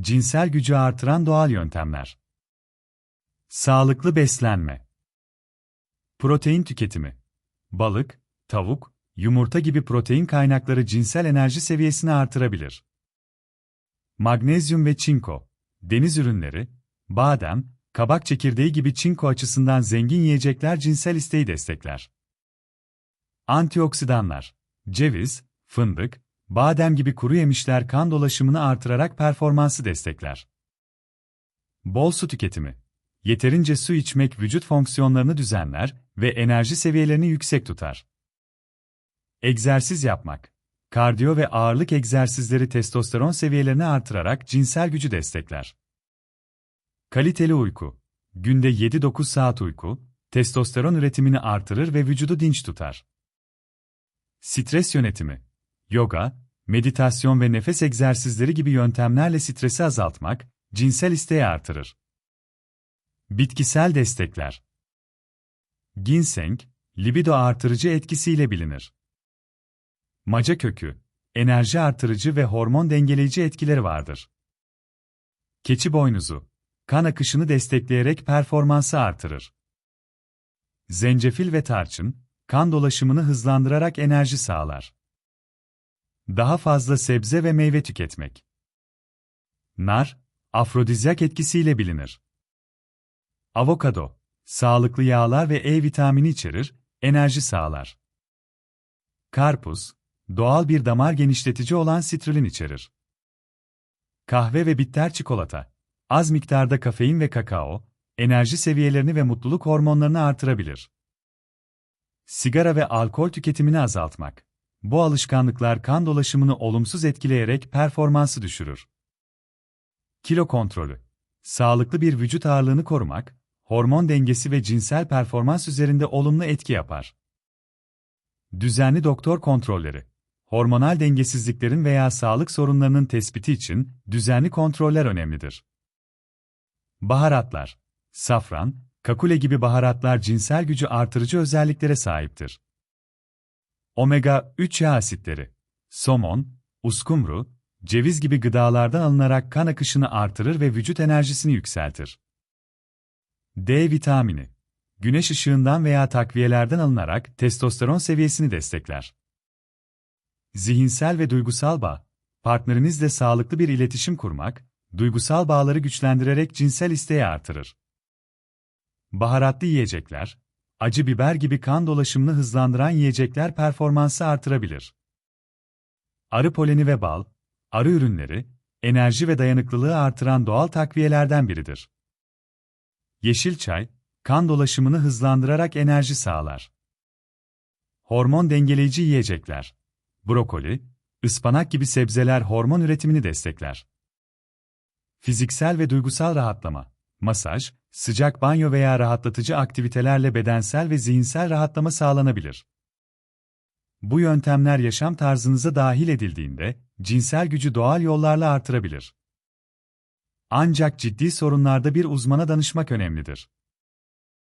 cinsel gücü artıran doğal yöntemler. Sağlıklı beslenme. Protein tüketimi. Balık, tavuk, yumurta gibi protein kaynakları cinsel enerji seviyesini artırabilir. Magnezyum ve çinko. Deniz ürünleri, badem, kabak çekirdeği gibi çinko açısından zengin yiyecekler cinsel isteği destekler. Antioksidanlar. Ceviz, fındık, badem gibi kuru yemişler kan dolaşımını artırarak performansı destekler. Bol su tüketimi. Yeterince su içmek vücut fonksiyonlarını düzenler ve enerji seviyelerini yüksek tutar. Egzersiz yapmak. Kardiyo ve ağırlık egzersizleri testosteron seviyelerini artırarak cinsel gücü destekler. Kaliteli uyku. Günde 7-9 saat uyku, testosteron üretimini artırır ve vücudu dinç tutar. Stres yönetimi. Yoga, meditasyon ve nefes egzersizleri gibi yöntemlerle stresi azaltmak, cinsel isteği artırır. Bitkisel destekler. Ginseng, libido artırıcı etkisiyle bilinir. Maca kökü, enerji artırıcı ve hormon dengeleyici etkileri vardır. Keçi boynuzu, kan akışını destekleyerek performansı artırır. Zencefil ve tarçın, kan dolaşımını hızlandırarak enerji sağlar. Daha fazla sebze ve meyve tüketmek. Nar, afrodizyak etkisiyle bilinir. Avokado, sağlıklı yağlar ve E vitamini içerir, enerji sağlar. Karpuz, doğal bir damar genişletici olan sitrulin içerir. Kahve ve bitter çikolata, az miktarda kafein ve kakao, enerji seviyelerini ve mutluluk hormonlarını artırabilir. Sigara ve alkol tüketimini azaltmak. Bu alışkanlıklar kan dolaşımını olumsuz etkileyerek performansı düşürür. Kilo kontrolü. Sağlıklı bir vücut ağırlığını korumak, hormon dengesi ve cinsel performans üzerinde olumlu etki yapar. Düzenli doktor kontrolleri. Hormonal dengesizliklerin veya sağlık sorunlarının tespiti için düzenli kontroller önemlidir. Baharatlar. Safran, kakule gibi baharatlar cinsel gücü artırıcı özelliklere sahiptir. Omega-3 yağ asitleri. Somon, uskumru, ceviz gibi gıdalardan alınarak kan akışını artırır ve vücut enerjisini yükseltir. D vitamini. Güneş ışığından veya takviyelerden alınarak testosteron seviyesini destekler. Zihinsel ve duygusal bağ. Partnerinizle sağlıklı bir iletişim kurmak, duygusal bağları güçlendirerek cinsel isteği artırır. Baharatlı yiyecekler, acı biber gibi kan dolaşımını hızlandıran yiyecekler performansı artırabilir. Arı poleni ve bal, arı ürünleri, enerji ve dayanıklılığı artıran doğal takviyelerden biridir. Yeşil çay, kan dolaşımını hızlandırarak enerji sağlar. Hormon dengeleyici yiyecekler. Brokoli, ıspanak gibi sebzeler hormon üretimini destekler. Fiziksel ve duygusal rahatlama, masaj, sıcak banyo veya rahatlatıcı aktivitelerle bedensel ve zihinsel rahatlama sağlanabilir. Bu yöntemler yaşam tarzınıza dahil edildiğinde, cinsel gücü doğal yollarla artırabilir. Ancak ciddi sorunlarda bir uzmana danışmak önemlidir.